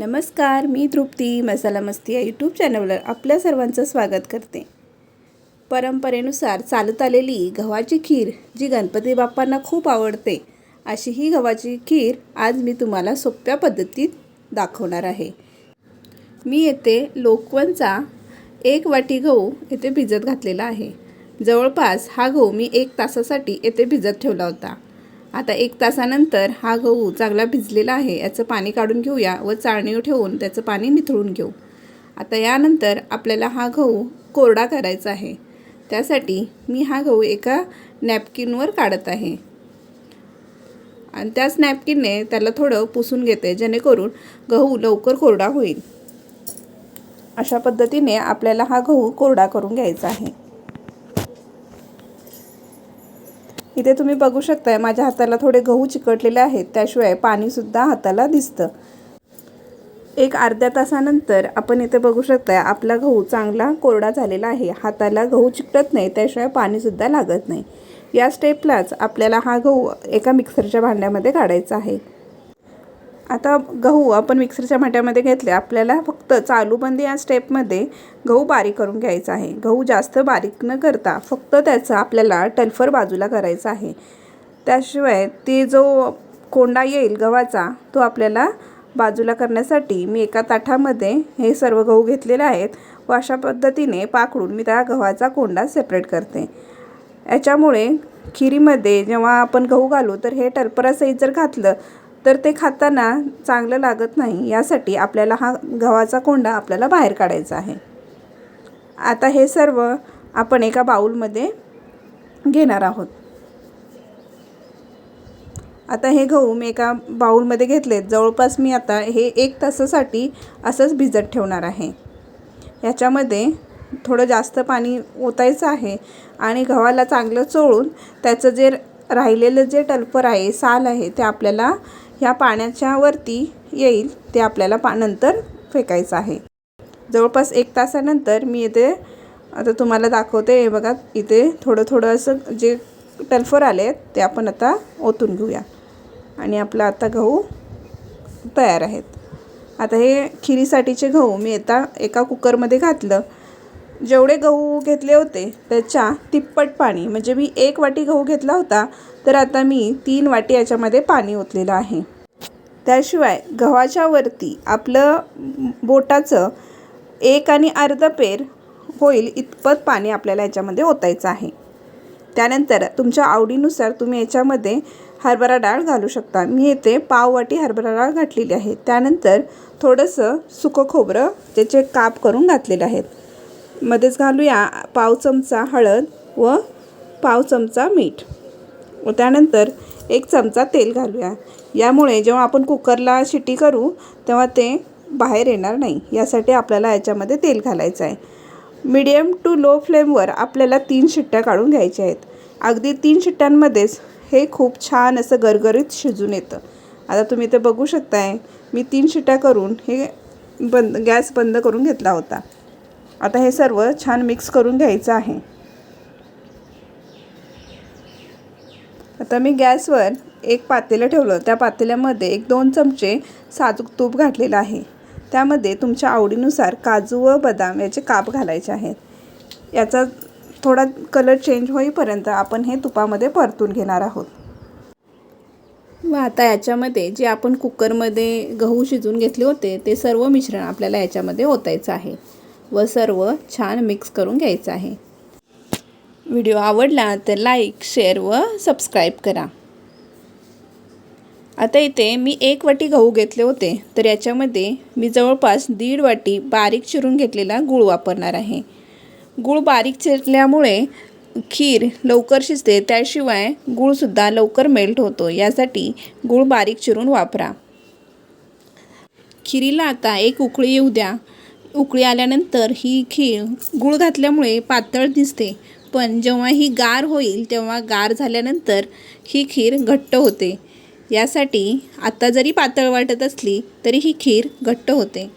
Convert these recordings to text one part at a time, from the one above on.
नमस्कार मी तृप्ती मसाला मस्ती या यूट्यूब चॅनलवर आपल्या सर्वांचं स्वागत करते. परंपरेनुसार चालत आलेली गव्हाची खीर जी गणपती बाप्पांना खूप आवडते अशी ही गव्हाची खीर आज मी तुम्हाला सोप्या पद्धतीत दाखवणार आहे. मी येथे लोकवनचा एक वाटी गहू येथे भिजत घातलेला आहे. जवळपास हा गहू मी एक तासासाठी येथे भिजत ठेवला होता. आता एक तासानंतर हा गहू चांगला भिजलेला आहे याचं पाणी काढून घेऊया व चाळणीवर ठेवून त्याचं पाणी निथळून घेऊ. आता यानंतर आपल्याला हा गहू कोरडा करायचा आहे. त्यासाठी मी हा गहू एका नॅपकिनवर काढत आहे. आणि त्याच नॅपकिनने त्याला थोडं पुसून घेते जेणेकरून गहू लवकर कोरडा होईल. अशा पद्धतीने आपल्याला हा गहू कोरडा करून घ्यायचा आहे. इथे तुम्ही बघू शकताय माझ्या हाताला थोडे गहू चिकटलेले आहेत त्याशिवाय पाणीसुद्धा हाताला दिसतं. एक अर्ध्या तासानंतर आपण इथे बघू शकताय आपला गहू चांगला कोरडा झालेला आहे. हाताला गहू चिकटत नाही त्याशिवाय पाणीसुद्धा लागत नाही. या स्टेपलाच आपल्याला हा गहू एका मिक्सरच्या भांड्यामध्ये काढायचा आहे. आता गहू आपण मिक्सरच्या भाट्यामध्ये घेतले आपल्याला फक्त चालूबंदी या स्टेपमध्ये गहू बारीक करून घ्यायचा आहे. गहू जास्त बारीक न करता फक्त त्याचा आपल्याला टल्फर बाजूला करायचा आहे. त्याशिवाय ते जो कोंडा येईल गव्हाचा तो आपल्याला बाजूला करण्यासाठी मी एका ताठामध्ये हे सर्व गहू घेतलेले आहेत. व अशा पद्धतीने पाकडून मी त्या गव्हाचा कोंडा सेपरेट करते. याच्यामुळे खिरीमध्ये जेव्हा आपण गहू घालू तर हे टरपरासहित जर घातलं तर ते खाताना चांगलं लागत नाही यासाठी आपल्याला हा गव्हाचा कोंडा आपल्याला बाहेर काढायचा आहे. आता हे सर्व आपण एका बाऊलमध्ये घेणार आहोत. आता हे गहू मी एका बाऊलमध्ये घेतलेत. जवळपास मी आता हे एक तासासाठी असंच भिजत ठेवणार आहे. याच्यामध्ये थोडं जास्त पाणी ओतायचं आहे आणि गव्हाला चांगलं चोळून त्याचं जे राहिलेलं जे टल्पर आहे साल आहे ते आपल्याला ह्या पाण्याच्या वरती येईल ते आपल्याला पा नंतर फेकायचं आहे. जवळपास एक तासानंतर मी येते आता तुम्हाला दाखवते हे बघा इथे थोडं थोडं असं जे टल्फर आले आहेत ते आपण आता ओतून घेऊया. आणि आपला आता गहू तयार आहेत. आता हे खिरीसाठीचे गहू मी आता एका कुकरमध्ये घातलं. जेवढे गहू घेतले होते त्याच्या तिप्पट पाणी म्हणजे मी एक वाटी गहू घेतला होता तर आता मी तीन वाटी याच्यामध्ये पाणी ओतलेलं आहे. त्याशिवाय गव्हाच्या वरती आपलं बोटाचं एक आणि अर्ध पेर होईल इतपत पाणी आपल्याला याच्यामध्ये ओतायचं आहे. त्यानंतर तुमच्या आवडीनुसार तुम्ही याच्यामध्ये हरभरा डाळ घालू शकता. मी येथे पाव वाटी हरभरा डाळ घातलेली आहे. त्यानंतर थोडंसं सुकं खोबरं त्याचे काप करून घातलेले आहेत मध्येच घालूया पाव चमचा हळद व पाव चमचा मीठ. व त्यानंतर एक चमचा तेल घालूया. यामुळे जेव्हा आपण कुकरला शिटी करू तेव्हा ते बाहेर येणार नाही. यासाठी आपल्याला याच्यामध्ये तेल घालायचं आहे. मीडियम टू लो फ्लेमवर आपल्याला तीन शिट्ट्या काढून घ्यायच्या आहेत. अगदी तीन शिट्ट्यांमध्येच हे खूप छान असं गरगरीत शिजून येतं. आता तुम्ही ते बघू शकताय मी तीन शिट्ट्या करून हे बंद गॅस बंद करून घेतला होता. आता हे सर्व छान मिक्स करून घ्यायचं आहे. आता मी गॅसवर एक पातेलं ठेवलं. त्या पातेल्यामध्ये एक दोन चमचे साजूक तूप घातलेलं आहे. त्यामध्ये तुमच्या आवडीनुसार काजू व बदाम याचे काप घालायचे आहेत. याचा थोडा कलर चेंज होईपर्यंत आपण हे तुपामध्ये परतून घेणार आहोत. व आता याच्यामध्ये जे आपण कुकरमध्ये गहू शिजून घेतले होते ते सर्व मिश्रण आपल्याला याच्यामध्ये ओतायचं आहे. व सर्व छान मिक्स करून घ्यायचं आहे. व्हिडिओ आवडला तर लाईक शेअर व सबस्क्राईब करा. आता इथे मी एक वाटी गहू घेतले होते तर याच्यामध्ये मी जवळपास दीड वाटी बारीक चिरून घेतलेला गूळ वापरणार आहे. गूळ बारीक चिरल्यामुळे खीर लवकर शिजते त्याशिवाय गूळसुद्धा लवकर मेल्ट होतो. यासाठी गूळ बारीक चिरून वापरा. खिरीला आता एक उकळी येऊ द्या. उकळी आल्यानंतर ही खीर गूळ घातल्यामुळे पातळ दिसते. पण जेव्हा ही गार होईल तेव्हा गार झाल्यानंतर ही खीर घट्ट होते. यासाठी आत्ता जरी पातळ वाटत असली तरी ही खीर घट्ट होते.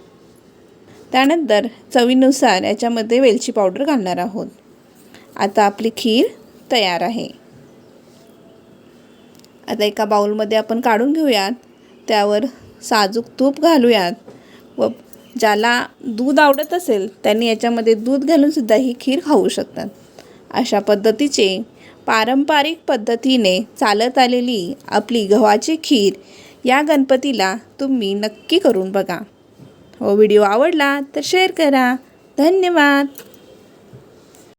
त्यानंतर चवीनुसार याच्यामध्ये वेलची पावडर घालणार आहोत. आता आपली खीर तयार आहे. आता एका बाऊलमध्ये आपण काढून घेऊयात. त्यावर साजूक तूप घालूयात व ज्याला दूध आवडत असेल त्यांनी याच्यामध्ये दूध घालूनसुद्धा ही खीर खाऊ शकतात. अशा पद्धतीचे पारंपरिक पद्धतीने चालत आलेली आपली गव्हाची खीर या गणपतीला तुम्ही नक्की करून बघा. हो व्हिडिओ आवडला तर शेअर करा. धन्यवाद.